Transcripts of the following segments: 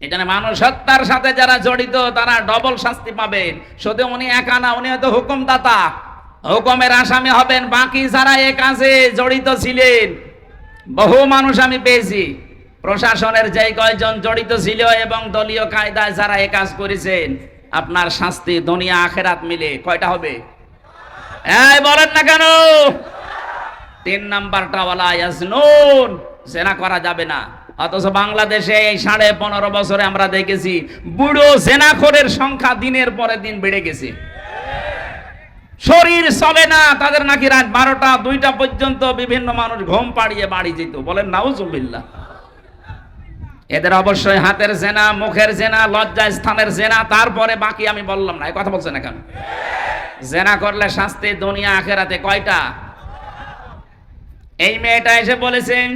এখানে মানুষ হত্যার সাথে যারা জড়িত, তারা ডবল শাস্তি পাবেন শুধু উনি একা না, উনি হয়তো হুকুমদাতা। হুকুমের আসামি হবেন, বাকি যারা এ কাজে জড়িত ছিলেন, বহু মানুষ আমি পেয়েছি। প্রশাসনের যে কয়জন জড়িত ছিল এবং দলীয় কায়দায় যারা এ কাজ করেছেন, আপনার শাস্তি দুনিয়া আখেরাত মিলে। কয়টা হবে? এই, বলেন না কেন? তিন নাম্বারটা বলা ইয়াসনুন জেনা করা যাবে না। অথচ বাংলাদেশে এই সাড়ে পনেরো বছরে আমরা দেখেছি বুড়ো জেনাখোরের সংখ্যা দিনের পরে দিন বেড়ে গেছে। শরীর চলে না, তাদের নাকি রাত বারোটা, দুইটা পর্যন্ত বিভিন্ন মানুষ ঘুম পাড়িয়ে বাড়ি যেত। বলেন, নাউজুবিল্লাহ। এদের অবশ্যই হাতের জেনা, মুখের জেনা লজ্জা স্থানের জেনা, তারপরে বাকি আমি বললাম না কথা বলছেন না কেন? জেনা করলে শাস্তি দুনিয়া, আখেরাতে কয়টা? এই মেয়েটা এসে বলেছেন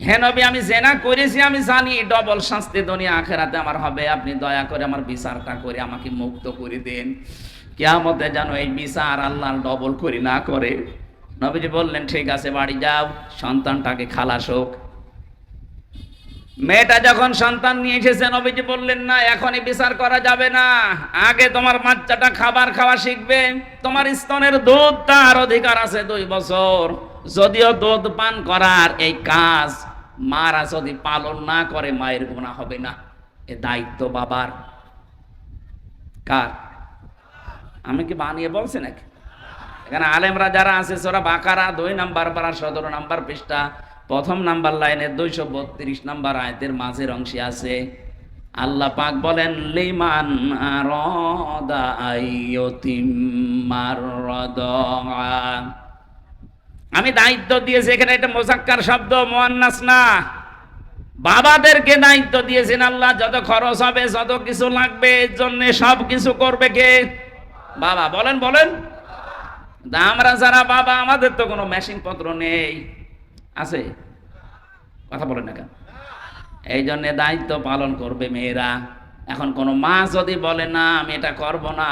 হে নবী, আমি জেনা করেছি, আমি জানি ডবল শাস্তি দুনিয়া আখেরাতে আমার হবে। আপনি দয়া করে আমার বিচারটা করে আমাকে মুক্ত করে দেন। কেয়ামতে যেন এই বিচার আল্লাহ ডবল করি না করে। নবীজি বললেন, ঠিক আছে, বাড়ি যাও, সন্তানটাকে খালাস হোক। মেয়েটা যখন সন্তান নিয়ে এসেছে, নবীজি বললেন, না, এখনই বিচার করা যাবে না। আগে তোমার বাচ্চাটা খাবার খাওয়া শিখবে। তোমার স্তনের দুধ তার অধিকার আছে দুই বছর। যদিও দুধ পান করার এই কাজ মারা যদি পালন না করে, মায়ের গুণা হবে না। এ দায়িত্ব বাবার। কার? আমি কি বানিয়ে বলছি নাকি? এখানে আলেমরা যারা আছে, সোরা বাকারা দুই নাম্বার পারা, সতেরো নাম্বার পৃষ্ঠা, প্রথম নাম্বার লাইনের দুইশো বত্রিশ নাম্বার আয়তের মাঝের অংশে আছে, আল্লাহ পাক বলেন, লিমান আরদা আইয়তিম্মার রদআ। আমি দায়িত্ব দিয়েছি, এখানে একটা মোজাক্কার শব্দ, মোয়ান্নাস না। বাবাদেরকে দায়িত্ব দিয়েছেন আল্লাহ, যত খরচ হবে, যত কিছু লাগবে, এর জন্য সব কিছু করবে কে? বাবা, বলেন বলেন। আমরা যারা বাবা, আমাদের তো কোনো মেশিন পত্র নেই। আছে? কথা বলেন না কেন? এই জন্যে দায়িত্ব পালন করবে মেয়েরা। এখন কোনো মা যদি বলে, না, আমি এটা করব না।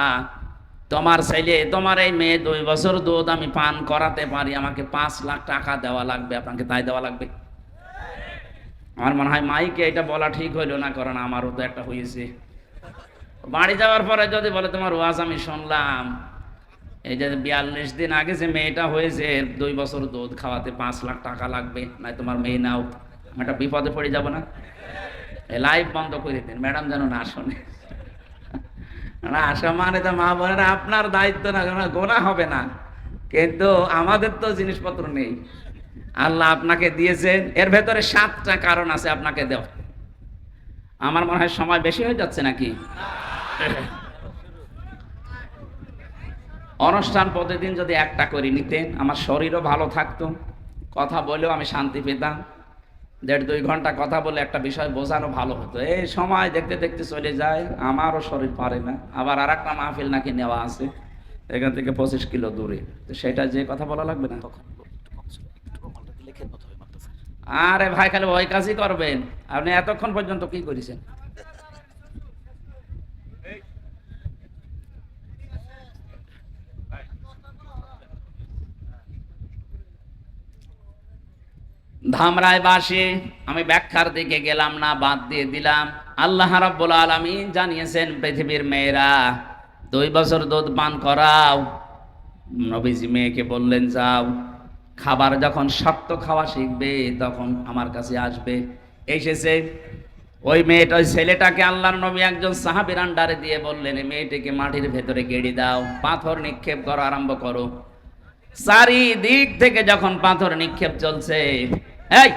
তোমার ছেলে, তোমার এই মেয়ে দুই বছর দুধ আমি পান করাতে পারি, আমাকে পাঁচ লাখ টাকা দেওয়া লাগবে, আপনাকে তাই দেওয়া লাগবে? আমার মনে হয় মাইকে এটা বলা ঠিক হইল না, কারণ আমারও তো একটা হয়েছে বাড়ি যাওয়ার পরে যদি বলে, তোমার ওয়াজ আমি শুনলাম। এই যে বিয়াল্লিশ দিন আগে যে মেয়েটা হয়েছে দুই বছর দুধ খাওয়াতে পাঁচ লাখ টাকা লাগবে, নাই তোমার মেয়ে নাও। একটা বিপদে পড়ে যাব না? লাইভ বন্ধ করে দিন, ম্যাডাম যেন না শোনে। আসা মানে তো মা বোনেরা আপনার দায়িত্ব না গোনা হবে না। কিন্তু আমাদের তো জিনিসপত্র নেই। আল্লাহ আপনাকে দিয়েছেন। এর ভেতরে সাতটা কারণ আছে আপনাকে দেওয়া। আমার মনে হয় সময় বেশি হয়ে যাচ্ছে নাকি? অনুষ্ঠান প্রতিদিন যদি একটা করে নিতেন, আমার শরীরও ভালো থাকতো। কথা বলেও আমি শান্তি পেতাম। দেড় দুই ঘণ্টা কথা বলে একটা বিষয় বোঝানো ভালো হতো। এই সময় দেখতে দেখতে চলে যায়, আমারও শরীর পারে না। আবার আর একটা মাহফিল নাকি নেওয়া আছে, এখান থেকে পঁচিশ কিলো দূরে। তো সেটা যে কথা বলা লাগবে না? আরে ভাই, খালি ওই কাজই করবেন। আপনি এতক্ষণ পর্যন্ত কি করেছেন? ধামরায় বাসে আমি ব্যাখ্যার দিকে গেলাম না, বাদ দিয়ে দিলাম। আল্লাহ রাব্বুল আলামিন জানিয়েছেন পৃথিবীর মেয়েরা, দুই বছর দুধ পান করাও। নবীজি মেয়েকে বললেন, যাও, খাবার যখন শক্ত খাওয়া শিখবে, তখন আমার কাছে আসবে। এসেছে। ওই মেয়েটা, ওই ছেলেটাকে আল্লাহর নবী একজন সাহাবির আন্ডারে দিয়ে বললেন মেয়েটিকে মাটির ভেতরে গেড়ে দাও, পাথর নিক্ষেপ করো আরম্ভ করো। চারিদিক থেকে যখন পাথর নিক্ষেপ চলছে এই,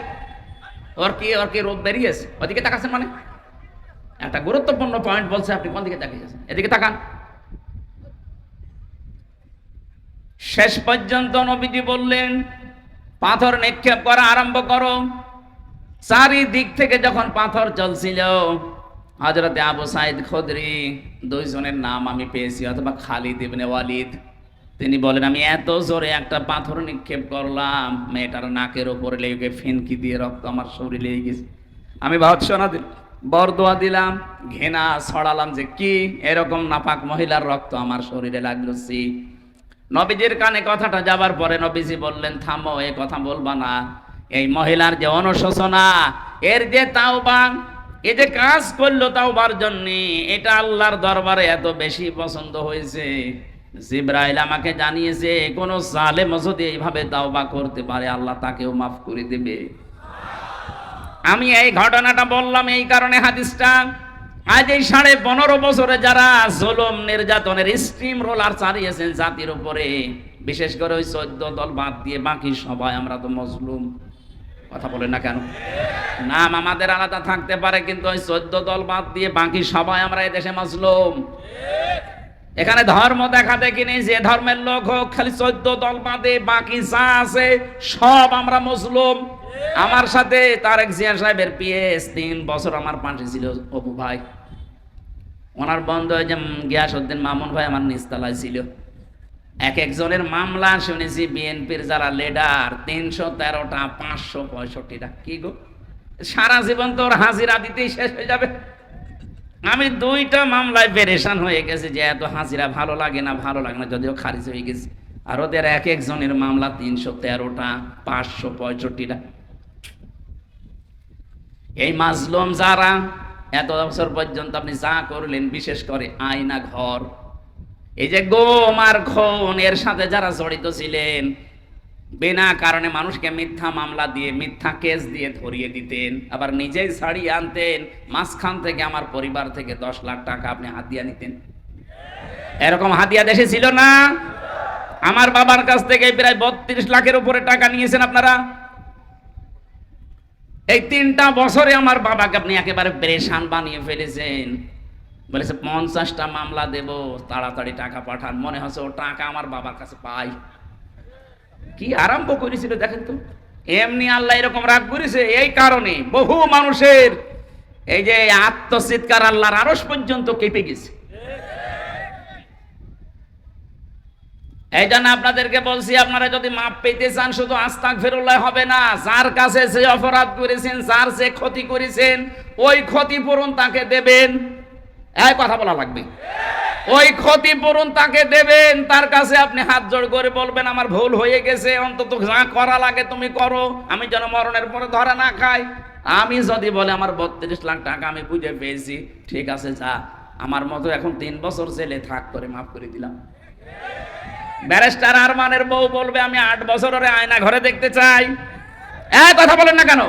ওর কি ওর কি রূপ বেরিয়েছে ওদিকে তাকাচ্ছেন মানে? একটা গুরুত্বপূর্ণ পয়েন্ট বলছে, আপনি কোন দিকে তাকিয়েছেন এদিকে তাকান। শেষ পর্যন্ত নবীজি বললেন, পাথর নিক্ষেপ করা আরম্ভ করো। চারিদিক থেকে যখন পাথর চলছিল হজরতে আবু সাইদ খদরি, দুইজনের নাম আমি পেয়েছি, অথবা খালিদ ইবনে ওয়ালিদ। তিনি বলেন, আমি এত জোরে একটা পাথর নিক্ষেপ করলাম, মেয়েটার নাকের ওপরে লেগে ফিনকি দিয়ে রক্ত আমার শরীরে লেগে গেছে। আমি ভৎসনা দিলাম, বরদোয়া দিলাম ঘেনা ছড়ালাম যে কি এরকম নাপাক মহিলার রক্ত আমার শরীরে লাগল সি। নবীজির কানে কথাটা যাবার পরে নবীজি বললেন, থামো, এ কথা বলবা না। এই মহিলার যে অনুশোচনা, এর যে তাওবা, এ যে কাজ করল তাওবার জন্য, এটা আল্লাহর দরবারে এত বেশি পছন্দ হয়েছে। জিব্রাইল আমাকে জানিয়েছে, কোন জালেম যদি এইভাবে তাওবা করতে পারে, আল্লাহ তাকেও মাফ করে দেবে। আমি এই ঘটনাটা বললাম এই কারণে হাদিসটা। আজ এই সাড়ে পনেরো বছরে যারা জুলুম, নির্যাতনের স্টিম রোলার চালিয়েছেন জাতির উপরে, বিশেষ করে ওই চোদ্দ দল বাদ দিয়ে বাকি সবাই, আমরা তো মজলুম। কথা বলেন না কেন? নাম আমাদের আলাদা থাকতে পারে, কিন্তু ওই চোদ্দ দল বাদ দিয়ে বাকি সবাই আমরা এই দেশে মজলুম। এখানে ধর্ম দেখা দেখি নেই, যে ধর্মের লোক হোক, খালি চোদ্দ দল বাদে বাকি যা আছে, সব আমরা মুসলুম। আমার সাথে তারেক জিয়া সাহেবের পিএস, তিন বছর আমার পাশে ছিল অপু ভাই। ওনার বন্ধ হয়ে যে গিয়াসউদ্দিন মামুন ভাই আমার নিস্তালায় ছিল। এক একজনের মামলা শুনেছি, বিএনপির যারা লিডার তিনশো তেরোটা, পাঁচশো পঁয়ষট্টিটা। কি গো? সারা জীবন তোর হাজিরা দিতেই শেষ হয়ে যাবে। আমি দুইটা মামলায় পেরেশান হয়ে গেছে যে এত হাজিরা ভালো লাগে না, ভালো লাগে না, যদিও খারিজ হয়ে গেছে। আর ওদের এক একজনের মামলা তিনশো তেরোটা, পাঁচশো পঁয়ষট্টিটা। এই মাজলুম যারা, এত বছর পর্যন্ত আপনি যা করলেন, বিশেষ করে আয়না ঘর, এই যে গোম আর খুন এর সাথে যারা জড়িত ছিলেন বিনা কারণে মানুষকে মিথ্যা মামলা দিয়ে, মিথ্যা কেস দিয়ে ধরিয়ে দিতেন, আবার নিজেই ছাড়িয়ে আনতেন, মাঝখান থেকে আমার পরিবার থেকে দশ লাখ টাকা আপনি হাতিয়া নিতেন। এরকম হাতিয়া দেশে ছিল না। আমার বাবার কাছ থেকে প্রায় বত্রিশ লাখের উপরে টাকা নিয়েছেন আপনারা। এই তিনটা বছরে আমার বাবাকে আপনি একেবারে পরেশান বানিয়ে ফেলেছেন। বলেছে, পঞ্চাশটা মামলা দেব, তাড়াতাড়ি টাকা পাঠান। মনে হচ্ছে ও টাকা আমার বাবার কাছে পাই। কি আরম্ভ করেছিল দেখেন তো? এমনি আল্লাহ এরকম রাগ করেছে, এই কারণে বহু মানুষের এই যে আত্মচিৎকার আল্লাহর আরস পর্যন্ত কেঁপে গেছে। এই জন্য আপনাদেরকে বলছি, আপনারা যদি মাপ পেতে চান, শুধু আস্তাক ফেরুল্লাহ হবে না, যার কাছে যে অপরাধ করেছেন, যার যে ক্ষতি করেছেন, ওই ক্ষতিপূরণ তাকে দেবেন। এই কথা বলা লাগবে। ওই ক্ষতিপূরণ তাকে দেবেন, তার কাছে আপনি হাত জোড় করে বলবেন, আমার ভুল হয়ে গেছে, অন্তত যা করা লাগে তুমি করো, আমি যেন মরণের পরে ধরা না খাই। আমি যদি বলে, আমার বত্রিশ লাখ টাকা আমি বুঝে পেয়েছি, ঠিক আছে, যা। আমার মতো এখন তিন বছর জেলে, থাক করে, মাফ করে দিলাম। ব্যারিস্টার আরমানের বউ বলবে, আমি আট বছরের আয়না ঘরে দেখতে চাই। এক কথা বলেন না কেন?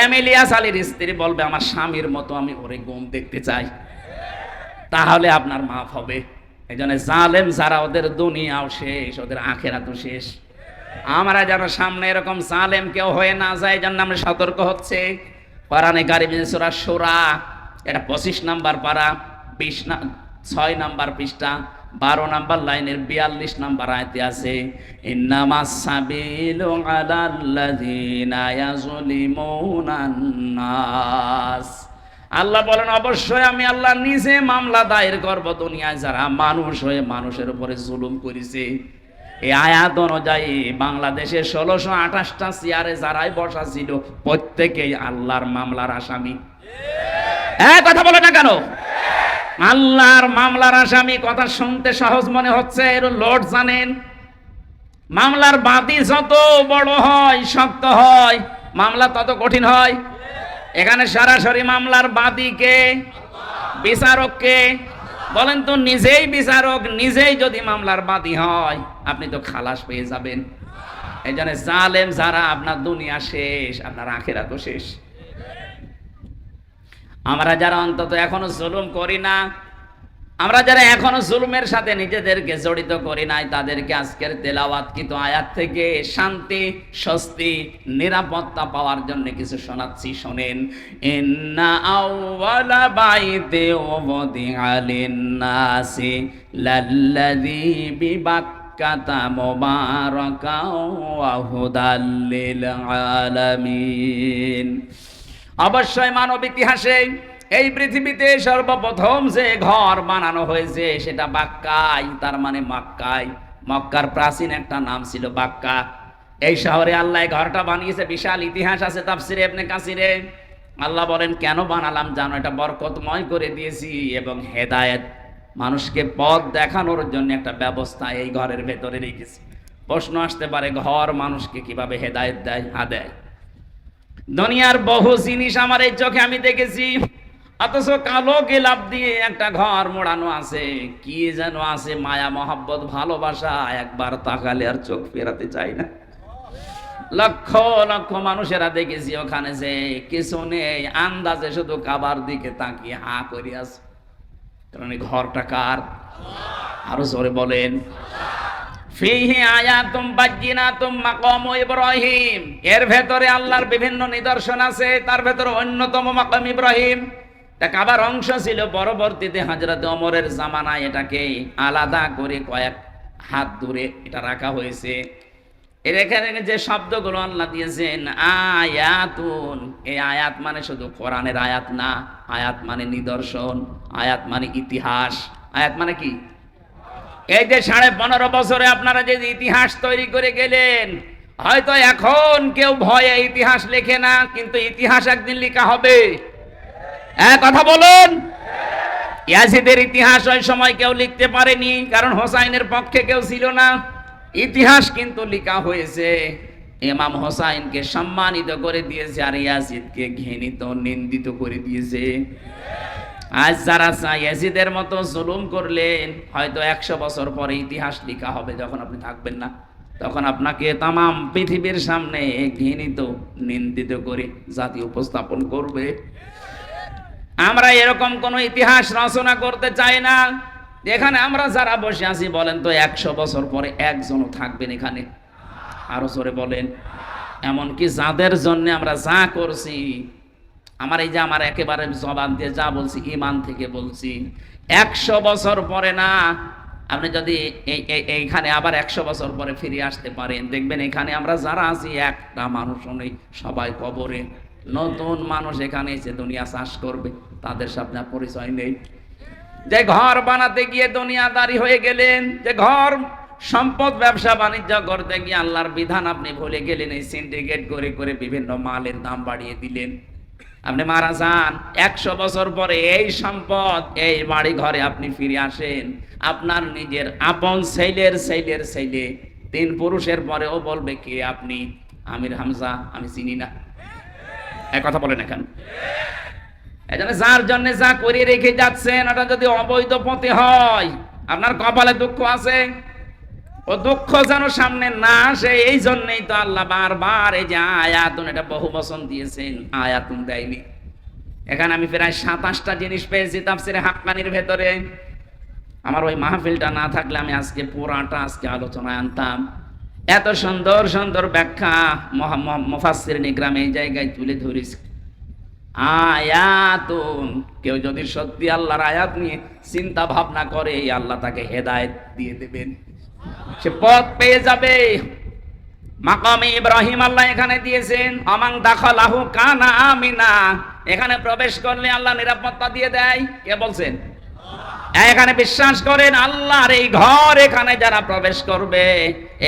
এম ইলিয়াস আলীর স্ত্রী বলবে, আমার স্বামীর মতো আমি ওরে গুম দেখতে চাই। তাহলে আপনার মাফ হবে। এই জন্য জালেম যারা, ওদের দুনিয়াও শেষ, ওদের আখেরা তো শেষ। আমরা যেন সামনে এরকম জালেম কেউ হয়ে না যায় জন্য আমরা সতর্ক হচ্ছে। পারানে গাড়ি সোরা সোরা এটা পঁচিশ নাম্বার পারা, বিশ না, ছয় নাম্বার পৃষ্ঠা, বারো নাম্বার লাইনের বিয়াল্লিশ নাম্বার আয়তে আছে ইন্নামাস আল্লাহ বলেন, অবশ্যই আমি আল্লাহ নিজে মামলা দায়ের করব দুনিয়ায় যারা মানুষ হয়ে মানুষের উপরে জুলুম করেছে। এই আয়াত অনুযায়ী বাংলাদেশের ষোলোশো আঠাশটা চেয়ারে যারাই বসা ছিল, প্রত্যেকেই আল্লাহর মামলার আসামি। হ্যাঁ কথা বলে না কেন? আল্লাহর মামলার আসামি কথা শুনতে সহজ মনে হচ্ছে, এর লোড জানেন? মামলার বাদী যত বড় হয়, শক্ত হয়, মামলা তত কঠিন হয়। এখানে সরাসরি মামলার বাদীকে, বিচারককে, বলেন তো নিজেই বিচারক, নিজেই যদি মামলার বাদী হয়, আপনি তো খালাস পেয়ে যাবেন। এই জন্য জালেম যারা, আপনার দুনিয়া শেষ, আপনার আখেরা তো শেষ। আমরা যারা অন্তত এখনও জুলুম করি না আমরা যারা এখনও জুলুমের সাথে নিজেদেরকে জড়িত করি নাই, তাদেরকে আজকের তেলাওয়াত কিন্তু আয়াত থেকে শান্তি, স্বস্তি, নিরাপত্তা পাওয়ার জন্য কিছু শোনাচ্ছি, শোনেন। ইন্না আলামিন। অবশ্যই মানব ইতিহাসে এই পৃথিবীতে সর্বপ্রথম যে ঘর বানানো হয়েছে, সেটা বাক্কাই, তার মানে মাক্কাই। মক্কার প্রাচীন একটা নাম ছিল বাক্কা। এই শহরে আল্লাহ ঘরটা বানিয়েছে, বিশাল ইতিহাস আছে তাফসিরে আপনি কাসিরে। আল্লাহ বলেন, কেন বানালাম জানো? এটা বরকতময় করে দিয়েছি এবং হেদায়েত। মানুষকে পথ দেখানোর জন্য একটা ব্যবস্থা এই ঘরের ভেতরে রেখেছি। প্রশ্ন আসতে পারে, ঘর মানুষকে কীভাবে হেদায়েত দেয় হা দেয়? দুনিয়ার বহু জিনিস আমার এই চোখে আমি দেখেছি। অথচ কালো গেলাপ দিয়ে একটা ঘর মোড়ানো আছে। কি যেন আছে মায়া, মহাব্বত, ভালোবাসা, একবার তাকালে আর চোখ ফেরাতে চাই না। লক্ষ লক্ষ মানুষেরা দেখেছি ওখানে যে কিছু নেই, আন্দাজে শুধু কাবার দিকে তাকিয়ে হা করে আছে। কারণ এই ঘরটা কার? আরও জোরে বলেন। ফিহি আয়াতুম বাজ্জিনাতুম মাকাম ইব্রাহিম। এর ভেতরে আল্লাহর বিভিন্ন নিদর্শন আছে, তার ভেতরে অন্যতম মাকাম ইব্রাহিম। এটা কাবার অংশ ছিল পরবর্তীতে হযরত ওমরের জামানায় এটাকে আলাদা করে কয়েক হাত দূরে এটা রাখা হয়েছে। এর এখানে যে শব্দগুলো আল্লাহ দিয়েছেন, আয়াতুন। এই আয়াত মানে শুধু কোরআনের আয়াত না, আয়াত মানে নিদর্শন, আয়াত মানে ইতিহাস। আয়াত মানে কি? এই যে সাড়ে পনেরো বছরে আপনারা যে ইতিহাস তৈরি করে গেলেন, হয়তো এখন কেউ ভয়ে ইতিহাস লেখে না, কিন্তু ইতিহাস একদিন লেখা হবে। হ্যাঁ কথা বলুন। ইয়াজিদের ইতিহাস ওই সময় কেউ লিখতে পারেনি, কারণ হোসাইনের পক্ষে কেউ ছিল না। ইতিহাস কিন্তু লিখা হয়েছে। ইমাম হোসাইনকে সম্মানিত করে দিয়েছে আর ইয়াজিদকে ঘৃণিত, নিন্দিত করে দিয়েছে। আজ যারা ইয়াজিদের মতো জুলুম করলেন, হয়তো একশো বছর পরে ইতিহাস লিখা হবে যখন আপনি থাকবেন না। তখন আপনাকে তামাম পৃথিবীর সামনে ঘৃণিত, নিন্দিত করে জাতি উপস্থাপন করবে। আমরা এরকম কোনো ইতিহাস রচনা করতে চাই না। এখানে আমরা যারা বসে আছি, বলেন তো, একশো বছর পরে একজনও থাকবেন এখানে? আরও জোরে বলেন। এমনকি যাদের জন্য আমরা যা করছি, আমার এই যে আমার একেবারে জবান দিয়ে যা বলছি ইমান থেকে বলছি, একশো বছর পরে না, আপনি যদি এই, এই- এইখানে আবার একশো বছর পরে ফিরে আসতে পারেন। দেখবেন এখানে আমরা যারা আছি, একটা মানুষও নেই, সবাই কবরে। নতুন মানুষ এখানে এসে দুনিয়া চাষ করবে, তাদের সাথে পরিচয় নেই। যে ঘর বানাতে গিয়ে দুনিয়াদারি হয়ে গেলেন, যে ঘর সম্পদ ব্যবসা বাণিজ্য করতে গিয়ে আল্লাহর বিধান আপনি ভুলে গেলেন, এই সিন্ডিকেট করে করে বিভিন্ন মালের দাম বাড়িয়ে দিলেন। আপনি মারা যান, একশো বছর পরে এই সম্পদ এই বাড়ি ঘরে আপনি ফিরে আসেন। আপনার নিজের আপন ছেলের ছেলের ছেলে, তিন পুরুষের পরেও বলবে কে আপনি? আমির হামজা, আমি চিনি না। এক কথা বলেন এখন এই জন্য যার জন্য যা করে রেখে যাচ্ছেন, ওটা যদি অবৈধ পথে হয়, আপনার কপালে দুঃখ আছে? ও দুঃখ যেন সামনে না আসে, এই জন্যই তো আল্লাহ বারবার এই যে আয়াতুন, এটা বহু বচন দিয়েছেন, আয়াতুন দেয়নি। এখানে আমি প্রায় সাতাশটা জিনিস পেয়েছি তাফসিরে হাক্কানির ভেতরে। আমার ওই মাহফিলটা না থাকলে আমি আজকে পুরাটা আজকে আলোচনায় আনতাম। এত সুন্দর সুন্দর ব্যাখ্যা মুফাসসির নিগ্রামে এই জায়গায় তুলে ধরেছি। আয়াতুন। কেউ যদি সত্যি আল্লাহর আয়াত নিয়ে চিন্তা ভাবনা করে আল্লাহ তাকে হেদায়েত দিয়ে দেবেন। সে পথ পেয়ে যাবে। মাকামে ইব্রাহিম আল্লাহ এখানে দিয়েছেন আমাং দাখালাহু কানা আমিনা। এখানে প্রবেশ করলে আল্লাহ নিরাপত্তা দিয়ে দেয়। কে বলছেন? এখানে বিশ্বাস করেন, আল্লাহর এই ঘর এখানে যারা প্রবেশ করবে,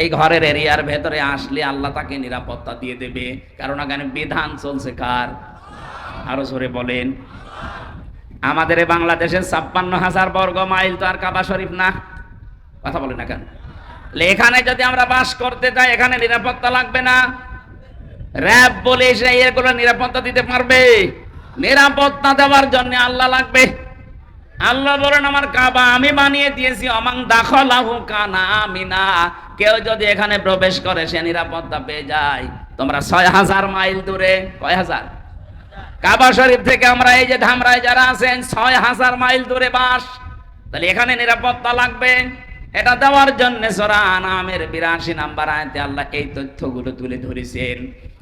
এই ঘরের এরিয়ার ভেতরে আসলে আল্লাহ তাকে নিরাপত্তা দিয়ে দেবে। কারণ এখানে বিধান চলছে কার? আরও জোরে বলেন। আমাদের বাংলাদেশের ছাপ্পান্ন হাজার বর্গ মাইল তো আর কাবা শরীফ না। কথা বলেন না কেন? এখানে যদি আমরা বাস করতে চাই এখানে নিরাপত্তা লাগবে না। র্যাব বলে এসে এগুলো নিরাপত্তা দিতে পারবে। নিরাপত্তা দেওয়ার জন্য আল্লাহ লাগবে। আল্লাহ বলেন, আমার কাবা আমি বানিয়ে দিয়েছি অমাং দাখলাহু কানা আমিনা। কেউ যদি এখানে প্রবেশ করে, সে নিরাপত্তা পেয়ে যায়। তোমরা ছয় হাজার মাইল দূরে, কয় হাজার? কাবা শরীফ থেকে আমরা এই যে ধামরায় যারা আছেন, ছয় হাজার মাইল দূরে বাস। তাহলে এখানে নিরাপত্তা লাগবে। এটা দেওয়ার জন্য সোরা নামের বিরাশি নাম্বার আয়তে আল্লাহ এই তথ্যগুলো তুলে ধরেছেন।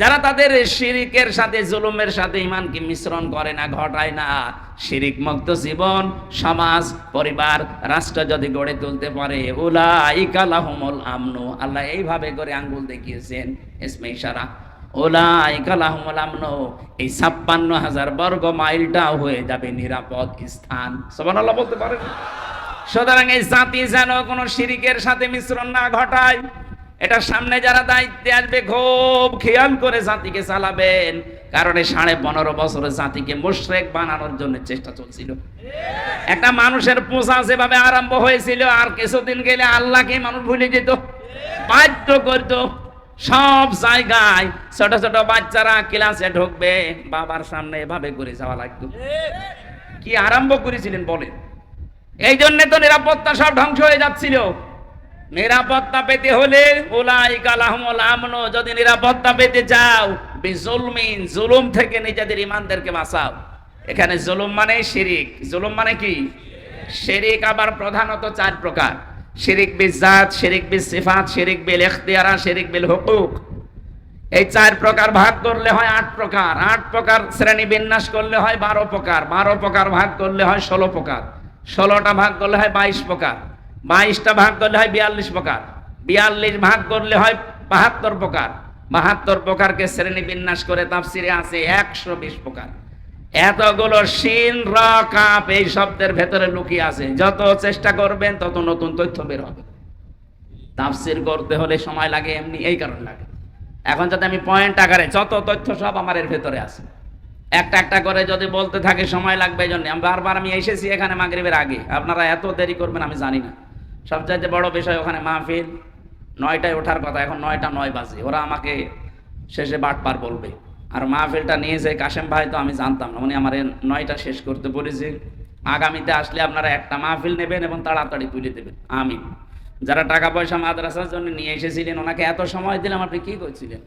যারা তাদের শিরিকের সাথে, জুলুমের সাথে ইমানকে মিশ্রণ করে না, ঘটায় না। শিরিক মুক্ত জীবন, সমাজ, পরিবার, রাষ্ট্র যদি গড়ে তুলতে পারে উলা আমনু। আল্লাহ এইভাবে করে আঙ্গুল দেখিয়েছেন এসমে ইশারা। ওলা ইকালাহমল আমনু। এই ছাপ্পান্ন হাজার বর্গ মাইলটাও হয়ে যাবে নিরাপদ স্থান। সবান আল্লাহ বলতে পারেন। সুতরাং এই জাতি যেন কোনো শিরিকের সাথে মিশ্রণ না ঘটায় এটা সামনে যারা দায়িত্বে আসবে, খুব খেয়াল করে জাতিকে চালাবেন। কারণ এই সাড়ে পনেরো বছরের জাতিকে মুশরেক বানানোর জন্য চেষ্টা চলছিল। একটা মানুষের পোষা যেভাবে আরম্ভ হয়েছিল, আর কিছুদিন গেলে আল্লাহকে মানুষ ভুলে যেত, বাধ্য করত। সব জায়গায় ছোট ছোট বাচ্চারা ক্লাসে ঢুকবে, বাবার সামনে এভাবে করে যাওয়া লাগতো। কি আরম্ভ করেছিলেন বলেন? এই জন্য তো নিরাপত্তা সব ধ্বংস হয়ে যাচ্ছিল। নিরাপত্তা পেতে হলে যদি নিরাপত্তা পেতে চাও, বিজুলমিন, জুলুম থেকে নিজেদের ইমানদেরকে বাঁচাও। এখানে জুলুম মানে শিরিক। জুলুম মানে কি? শিরিক আবার প্রধানত চার প্রকার। শিরিক বিল জাত, শিরিক বিল সিফাত, শিরিক বিল ইখতিয়ারা, শিরিক বিল হুকুক। এই চার প্রকার ভাগ করলে হয় আট প্রকার। আট প্রকার শ্রেণি বিন্যাস করলে হয় বারো প্রকার। বারো প্রকার ভাগ করলে হয় ষোলো প্রকার। ষোলোটা ভাগ করলে হয় বাইশ প্রকার। বাইশটা ভাগ করলে হয় বিয়াল্লিশ প্রকার। বিয়াল্লিশ ভাগ করলে হয় বাহাত্তর প্রকার। বাহাত্তর প্রকারকে শ্রেণি বিন্যাস করে তাফসিরে আছে একশো বিশ প্রকার। এতগুলো শিন, র কাপ এই শব্দের ভেতরে লুকিয়ে আছে। যত চেষ্টা করবেন তত নতুন তথ্য বের হবে। তাফসির করতে হলে সময় লাগে, এমনি এই কারণে লাগে। এখন যাতে আমি পয়েন্ট আকারে যত তথ্য সব আমার এর ভেতরে আছে। একটা একটা করে যদি বলতে থাকে সময় লাগবে এই জন্য। বারবার আমি এসেছি এখানে মাগরিবের আগে। আপনারা এত দেরি করবেন আমি জানি না। সবচাইতে বড় বিষয় ওখানে মাহফিল, নয়টায় ওঠার কথা, এখন নয়টা নয় বাজে। ওরা আমাকে শেষে বাটপার বলবে। আর মাহফিলটা নিয়েছে কাশেম ভাই তো আমি জানতাম না, উনি আমার নয়টা শেষ করতে বলেছে। আগামীতে আসলে আপনারা একটা মাহফিল নেবেন এবং তাড়াতাড়ি তুলে দেবেন। আমি যারা টাকা পয়সা মাদ্রাসার জন্য নিয়ে এসেছিলেন, ওনাকে এত সময় দিলাম, আপনি কি করছিলেন?